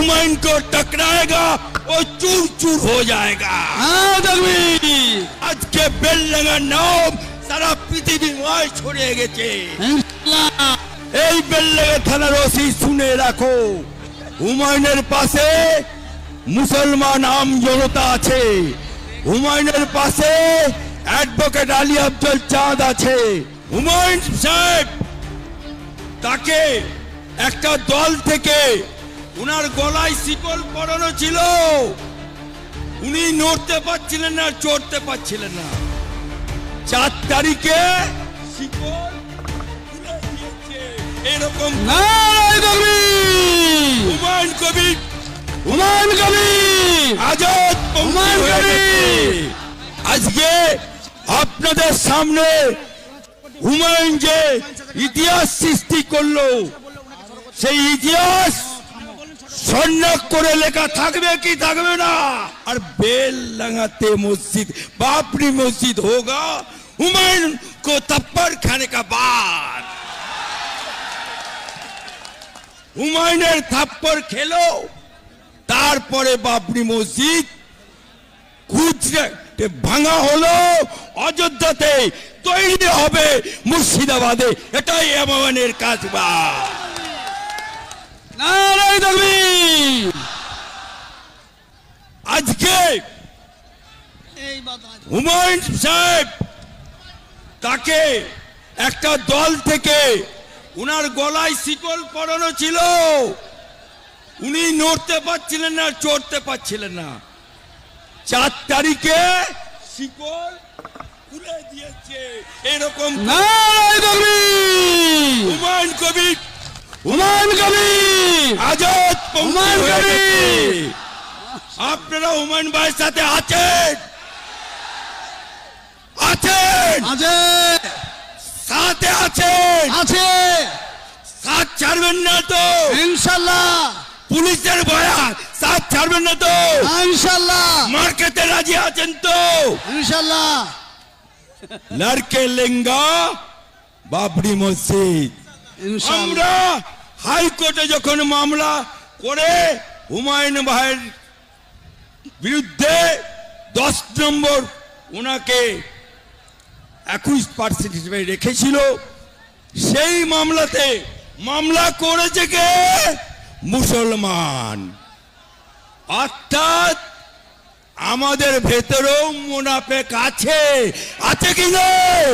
हुमायूं को टकराएगा वो चूर चूर हो जाएगा হ্যাঁ তাকবীর আজকে বেলডাঙ্গার নাম সারা পৃথিবীময় ছড়িয়ে গেছে ইনশাআল্লাহ এই বেলডাঙ্গা থানার ওসি শুনে রাখো হুমায়ুনের পাশে মুসলমান আম জনতা আছে হুমায়ুনের পাশে অ্যাডভোকেট আলী আব্দুল চাঁদ আছে হুমায়ুন সাহেব তাকে একটা দল থেকে উনার গলায় শিকল পরানো ছিল। উনি নড়তে পারছিলেন না চড়তে পারছিলেন না। চার তারিখে শিকল এরকম হুমায়ুন কবির! হুমায়ুন কবির! আজাদ হুমায়ুন কবির। আজকে আপনাদের সামনে হুমায়ুন যে ইতিহাস সৃষ্টি করল সেই ইতিহাস সন্ন্যাক করে লেখা থাকবে কি থাকবে না আর বেল লাগাতে মসজিদ বাপরি মসজিদ হোগা হুমায়ুন को तप्पर खाने का बाद হুমায়ুনের থাপ্পড় খেলো তারপরে বাবরি মসজিদ গুজরাটে ভাঙা হলো অযোধ্যাতে তৈরি হবে মুর্শিদাবাদে এটাই এমনের কাজ বা নারায় তাকবীর আজকে হুমায়ুন সাহেব তাকে একটা দল থেকে উনার গলায় শিকল পরানো ছিল। উনি নড়তে পারছিলেন না চড়তে পারছিলেন না। চার তারিখে শিকল খুলে দিয়েছে। এরকম নারায় তাকবীর হুমায়ুন কবির হুমায়ুন কবির আজাদ হুমায়ুন হুমায়ুন কবির। কবির আপনারা হুমায়ুন ভাইয়ের সাথে আছেন? আছেন? আছে। সাথে আছেন? আছে। সাথ ছাড়বেন না তো। ইনশাআল্লাহ পুলিশের ভয়া সাথ ছাড়বেন না তো। ইনশাআল্লাহ মার খেতে রাজি আছেন তো? ইনশাআল্লাহ লড়কে লেঙ্গা বাবরি মসজিদ। আমরা হাইকোর্টে যখন মামলা করে হুমায়ুন ভাইয়ের বিরুদ্ধে দশ নম্বর ওনাকে একুশ পার্সেন্ট হিসেবে রেখেছিল, সেই মামলাতে মামলা করেছে কে? মুসলমান। অর্থাৎ আমাদের ভেতরেও মুনাফেক আছে। আছে কি নেই